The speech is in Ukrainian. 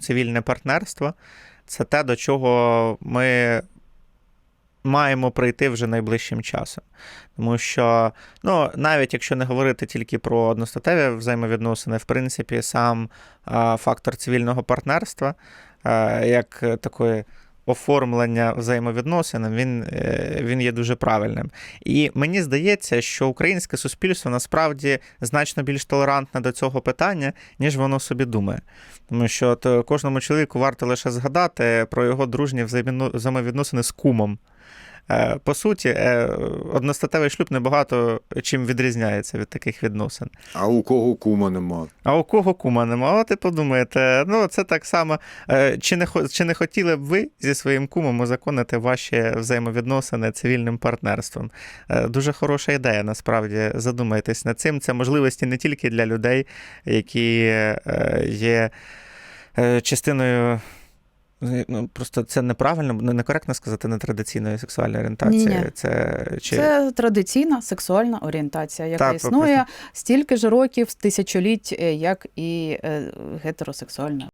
цивільне партнерство це те, до чого ми маємо прийти вже найближчим часом. Тому що, ну, навіть якщо не говорити тільки про одностатеві взаємовідносини, в принципі, сам фактор цивільного партнерства, а, як е, такої. Оформлення взаємовідносин він, е, він є дуже правильним. І мені здається, що українське суспільство насправді значно більш толерантне до цього питання, ніж воно собі думає. Тому що е, кожному чоловіку варто лише згадати про його дружні взаємовідносини з кумом. Е, По суті, е, одностатевий шлюб небагато чим відрізняється від таких відносин. А у кого кума нема? А у кого кума нема? От і подумаєте, ну це так само. е, Чи не, чи не хотіли б ви зі своїм кумом узаконити ваші взаємовідносини цивільним партнерством? Дуже хороша ідея, насправді. Задумайтесь над цим. Це можливості не тільки для людей, які є частиною. Ну, просто це неправильно, некоректно сказати нетрадиційної сексуальної орієнтації. Ні-ні. Це, чи... Це традиційна сексуальна орієнтація, яка Так, існує стільки ж років, тисячоліть, е, як і е, гетеросексуальна